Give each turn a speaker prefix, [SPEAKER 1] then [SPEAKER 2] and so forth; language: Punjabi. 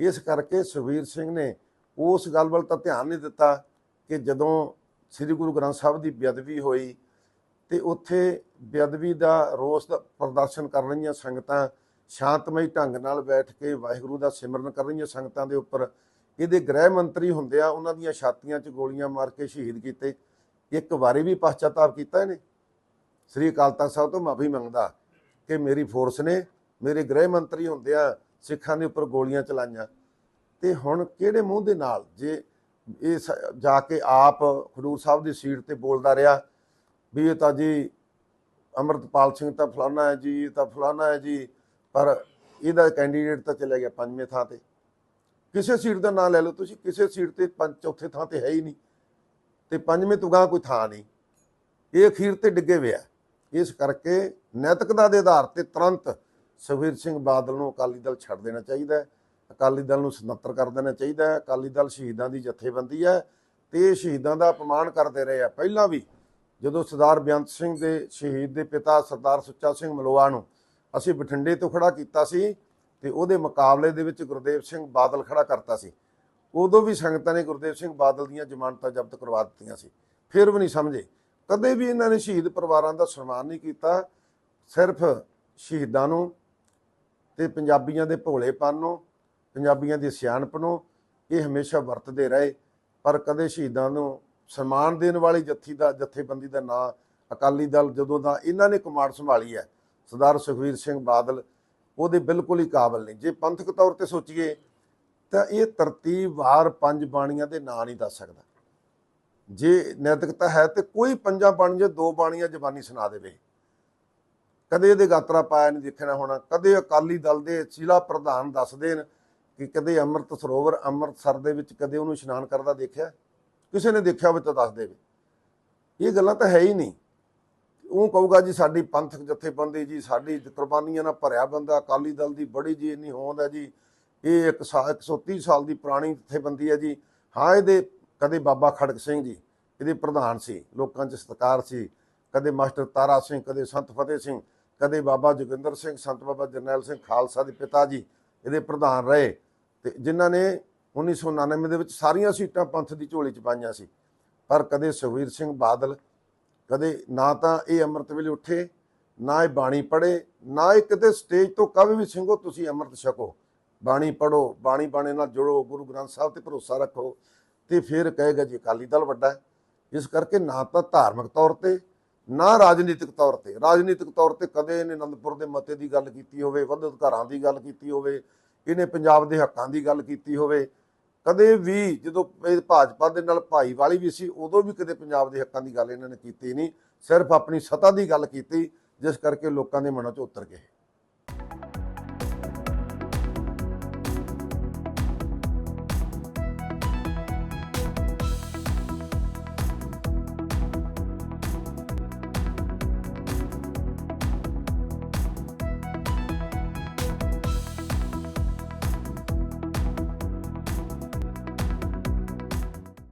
[SPEAKER 1] ਇਸ ਕਰਕੇ ਸੁਖਵੀਰ ਸਿੰਘ ਨੇ ਉਸ ਗੱਲ ਵੱਲ ਤਾਂ ਧਿਆਨ ਨਹੀਂ ਦਿੱਤਾ ਕਿ ਜਦੋਂ ਸ੍ਰੀ ਗੁਰੂ ਗ੍ਰੰਥ ਸਾਹਿਬ ਦੀ ਬੇਅਦਬੀ ਹੋਈ ਤੇ ਉੱਥੇ ਬੇਅਦਬੀ ਦਾ ਰੋਸ ਦਾ ਪ੍ਰਦਰਸ਼ਨ ਕਰ ਰਹੀਆਂ ਸੰਗਤਾਂ ਸ਼ਾਂਤਮਈ ਢੰਗ ਨਾਲ ਬੈਠ ਕੇ ਵਾਹਿਗੁਰੂ ਦਾ ਸਿਮਰਨ ਕਰ ਰਹੀਆਂ ਸੰਗਤਾਂ ਦੇ ਉੱਪਰ, ਇਹਦੇ ਗ੍ਰਹਿ ਮੰਤਰੀ ਹੁੰਦੇ ਆ, ਉਹਨਾਂ ਦੀਆਂ ਛਾਤੀਆਂ 'ਚ ਗੋਲੀਆਂ ਮਾਰ ਕੇ ਸ਼ਹੀਦ ਕੀਤੇ। ਇੱਕ ਵਾਰੀ ਵੀ ਪਛਤਾਤਾਪ ਕੀਤਾ ਇਹਨੇ? ਸ੍ਰੀ ਅਕਾਲ ਤਖਤ ਸਾਹਿਬ ਤੋਂ ਮਾਫੀ ਮੰਗਦਾ ਕਿ ਮੇਰੀ ਫੋਰਸ ਨੇ ਮੇਰੇ ਗ੍ਰਹਿ ਮੰਤਰੀ ਹੁੰਦੇ ਆ ਸਿੱਖਾਂ ਦੇ ਉੱਪਰ ਗੋਲੀਆਂ ਚਲਾਈਆਂ। ਤੇ ਹੁਣ ਕਿਹੜੇ ਮੂੰਹ ਦੇ ਨਾਲ ਜੇ ਇਹ ਸ- ਜਾ ਕੇ ਆਪ ਖਡੂਰ ਸਾਹਿਬ ਦੀ ਸੀਟ ਤੇ ਬੋਲਦਾ ਰਿਹਾ ਵੀ ਇਹ ਤਾਂ ਜੀ ਅਮਰਤਪਾਲ ਸਿੰਘ ਤਾਂ ਫਲਾਣਾ ਹੈ ਜੀ, ਇਹ ਤਾਂ ਫਲਾਣਾ ਹੈ ਜੀ, ਪਰ ਇਹਦਾ ਕੈਂਡੀਡੇਟ ਤਾਂ ਚਲੇ ਗਿਆ ਪੰਜਵੇਂ ਥਾਂ ਤੇ। ਕਿਸੇ ਸੀਟ ਦਾ ਨਾਂ ਲੈ ਲਓ ਤੁਸੀਂ, ਕਿਸੇ ਸੀਟ ਤੇ ਪੰਜ ਚੌਥੇ ਥਾਂ ਤੇ ਹੈ ਹੀ ਨਹੀਂ। ਤੇ ਪੰਜਵੇਂ ਤੋਂ ਗਾਂਹ ਕੋਈ ਥਾਂ ਨਹੀਂ। ਇਹ ਅਖੀਰ ਤੇ ਡਿੱਗੇ ਹੋਇਆ ਇਸ ਕਰਕੇ ਨੈਤਿਕਤਾ ਦੇ ਆਧਾਰ ਤੇ ਤੁਰੰਤ ਸੁਖਬੀਰ ਸਿੰਘ ਬਾਦਲ ਨੂੰ ਅਕਾਲੀ ਦਲ ਛੱਡ ਦੇਣਾ ਚਾਹੀਦਾ ਹੈ। ਅਕਾਲੀ ਦਲ ਨੂੰ ਸੁਤੰਤਰ ਕਰ ਦੇਣਾ ਚਾਹੀਦਾ ਹੈ। ਅਕਾਲੀ ਦਲ ਸ਼ਹੀਦਾਂ ਦੀ ਜਥੇਬੰਦੀ ਹੈ ਤੇ ਇਹ ਸ਼ਹੀਦਾਂ ਦਾ ਅਪਮਾਨ ਕਰਦੇ ਰਹੇ ਆ। ਪਹਿਲਾਂ ਵੀ ਜਦੋਂ ਸਰਦਾਰ ਬੇਅੰਤ ਸਿੰਘ ਦੇ ਸ਼ਹੀਦ ਦੇ ਪਿਤਾ ਸਰਦਾਰ ਸੁੱਚਾ ਸਿੰਘ ਮਲੋਆ ਨੂੰ ਅਸੀਂ ਬਠਿੰਡੇ ਤੋਂ ਖੜਾ ਕੀਤਾ ਸੀ ਤੇ ਉਹਦੇ ਮੁਕਾਬਲੇ ਦੇ ਵਿੱਚ ਗੁਰਦੇਵ ਸਿੰਘ ਬਾਦਲ ਖੜਾ ਕਰਤਾ ਸੀ। ਉਦੋਂ ਵੀ ਸੰਗਤਾਂ ਨੇ ਗੁਰਦੇਵ ਸਿੰਘ ਬਾਦਲ ਦੀਆਂ ਜ਼ਮਾਨਤਾਂ ਜ਼ਬਤ ਕਰਵਾ ਦਿੱਤੀਆਂ ਸੀ। ਫਿਰ ਵੀ ਨਹੀਂ ਸਮਝੇ। ਕਦੇ ਵੀ ਇਹਨਾਂ ਨੇ ਸ਼ਹੀਦ ਪਰਿਵਾਰਾਂ ਦਾ ਸਨਮਾਨ ਨਹੀਂ ਕੀਤਾ। ਸਿਰਫ ਸ਼ਹੀਦਾਂ ਨੂੰ ਤੇ ਪੰਜਾਬੀਆਂ ਦੇ ਭੋਲੇਪਨ ਨੂੰ ਪੰਜਾਬੀਆਂ ਦੀ ਸਿਆਣਪ ਨੂੰ ਇਹ ਹਮੇਸ਼ਾ ਵਰਤਦੇ ਰਹੇ, ਪਰ ਕਦੇ ਸ਼ਹੀਦਾਂ ਨੂੰ ਸਨਮਾਨ ਦੇਣ ਵਾਲੀ ਜੱਥੀ ਦਾ, ਜਥੇਬੰਦੀ ਦਾ ਨਾਂ ਅਕਾਲੀ ਦਲ ਜਦੋਂ ਦਾ ਇਹਨਾਂ ਨੇ ਕਮਾਂਡ ਸੰਭਾਲੀ ਹੈ, ਸਰਦਾਰ ਸੁਖਵੀਰ ਸਿੰਘ ਬਾਦਲ, ਉਹਦੇ ਬਿਲਕੁਲ ਹੀ ਕਾਬਲ ਨਹੀਂ ਜੇ ਪੰਥਕ ਤੌਰ ਤੇ ਸੋਚੀਏ, ਤਾਂ ਇਹ ਤਰਤੀਬਵਾਰ ਪੰਜ ਬਾਣੀਆਂ ਦੇ ਨਾਂ ਨਹੀਂ ਦੱਸ ਸਕਦਾ। ਜੇ ਨੈਤਿਕਤਾ ਹੈ ਤੇ ਕੋਈ ਪੰਜਾਂ ਬਾਣੀਆਂ, ਦੋ ਬਾਣੀਆਂ ਜ਼ਬਾਨੀ ਸੁਣਾ ਦੇਵੇ। ਕਦੇ ਇਹਦੇ ਗਾਤਰਾ ਪਾਇਆ ਨਹੀਂ ਦੇਖਣਾ ਹੋਣਾ, ਕਦੇ ਅਕਾਲੀ ਦਲ ਦੇ ਜ਼ਿਲ੍ਹਾ ਪ੍ਰਧਾਨ ਦੱਸਦੇ ਨੇ ਕਿ ਕਦੇ ਅੰਮ੍ਰਿਤ ਸਰੋਵਰ ਅੰਮ੍ਰਿਤਸਰ ਦੇ ਵਿੱਚ ਕਦੇ ਉਹਨੂੰ ਇਸ਼ਨਾਨ ਕਰਦਾ ਦੇਖਿਆ? ਕਿਸੇ ਨੇ ਦੇਖਿਆ ਹੋਵੇ ਤਾਂ ਦੱਸ ਦੇਵੇ। ਇਹ ਗੱਲਾਂ ਤਾਂ ਹੈ ਹੀ ਨਹੀਂ। ਉਹ ਕਹੂਗਾ ਜੀ ਸਾਡੀ ਪੰਥਕ ਜਥੇਬੰਦੀ ਜੀ, ਸਾਡੀ ਕੁਰਬਾਨੀਆਂ ਨਾਲ ਭਰਿਆ ਬੰਦਾ, ਅਕਾਲੀ ਦਲ ਦੀ ਬੜੀ ਜੀ ਇੰਨੀ ਹੋਂਦ ਹੈ ਜੀ। ਇਹ ਇੱਕ ਸਾ- 130 ਸਾਲ ਦੀ ਪੁਰਾਣੀ ਜਥੇਬੰਦੀ ਹੈ ਜੀ। ਹਾਂ, ਇਹਦੇ ਕਦੇ ਬਾਬਾ ਖੜਕ ਸਿੰਘ ਜੀ, ਇਹਦੇ ਪ੍ਰਧਾਨ ਸੀ, ਲੋਕਾਂ 'ਚ ਸਤਿਕਾਰ ਸੀ। ਕਦੇ ਮਾਸਟਰ ਤਾਰਾ ਸਿੰਘ, ਕਦੇ ਸੰਤ ਫਤਿਹ ਸਿੰਘ ਕਦੇ ਬਾਬਾ ਜੋਗਿੰਦਰ ਸਿੰਘ, ਸੰਤ ਬਾਬਾ ਜਰਨੈਲ ਸਿੰਘ ਖਾਲਸਾ ਦੇ ਪਿਤਾ ਜੀ ਇਹਦੇ ਪ੍ਰਧਾਨ ਰਹੇ ਤੇ ਜਿਨ੍ਹਾਂ ਨੇ 1999 ਦੇ ਵਿੱਚ ਸਾਰੀਆਂ ਸੀਟਾਂ ਪੰਥ ਦੀ ਝੋਲੀ 'ਚ ਪਾਈਆਂ ਸੀ। ਪਰ ਕਦੇ ਸੁਖਵੀਰ ਸਿੰਘ ਬਾਦਲ, ਕਦੇ ਨਾ ਤਾਂ ਇਹ ਅੰਮ੍ਰਿਤ ਵੇਲੇ ਉੱਠੇ, ਨਾ ਇਹ ਬਾਣੀ ਪੜ੍ਹੇ, ਨਾ ਇਹ ਕਿਤੇ ਸਟੇਜ ਤੋਂ ਕਦੇ ਵੀ ਸਿੰਘੋ, ਤੁਸੀਂ ਅੰਮ੍ਰਿਤ ਛਕੋ। ਬਾਣੀ ਪੜੋ ਬਾਣੀ ਬਾਣੇ ਨਾਲ ਜੁੜੋ, ਗੁਰੂ ਗ੍ਰੰਥ ਸਾਹਿਬ ਤੇ ਭਰੋਸਾ ਰੱਖੋ ਤੇ ਫਿਰ ਕਹੇਗਾ ਜੀ ਅਕਾਲੀ ਦਲ ਵੱਡਾ ਇਸ ਕਰਕੇ ਨਾ ਤਾਂ ਧਾਰਮਿਕ ਤੌਰ ਤੇ ਨਾ ਰਾਜਨੀਤਿਕ ਤੌਰ ਤੇ। ਰਾਜਨੀਤਿਕ ਤੌਰ ਤੇ ਕਦੇ ਇਹਨੇ ਅਨੰਦਪੁਰ ਦੇ ਮਤੇ ਦੀ ਗੱਲ ਕੀਤੀ ਹੋਵੇ ਵੱਧ ਅਧਿਕਾਰਾਂ ਦੀ ਗੱਲ ਕੀਤੀ ਹੋਵੇ, ਇਹਨੇ ਪੰਜਾਬ ਦੇ ਹੱਕਾਂ ਦੀ ਗੱਲ ਕੀਤੀ ਹੋਵੇ। ਕਦੇ ਵੀ ਜਦੋਂ ਇਹ ਭਾਜਪਾ ਦੇ ਨਾਲ ਭਾਈਵਾਲੀ ਵੀ ਸੀ, ਉਦੋਂ ਵੀ ਕਦੇ ਪੰਜਾਬ ਦੇ ਹੱਕਾਂ ਦੀ ਗੱਲ ਇਹਨਾਂ ਨੇ ਕੀਤੀ ਨਹੀਂ। ਸਿਰਫ ਆਪਣੀ ਸਤਾ ਦੀ ਗੱਲ ਕੀਤੀ, ਜਿਸ ਕਰਕੇ ਲੋਕਾਂ ਦੇ ਮਨਾਂ 'ਚ ਉਤਰ ਗਏ।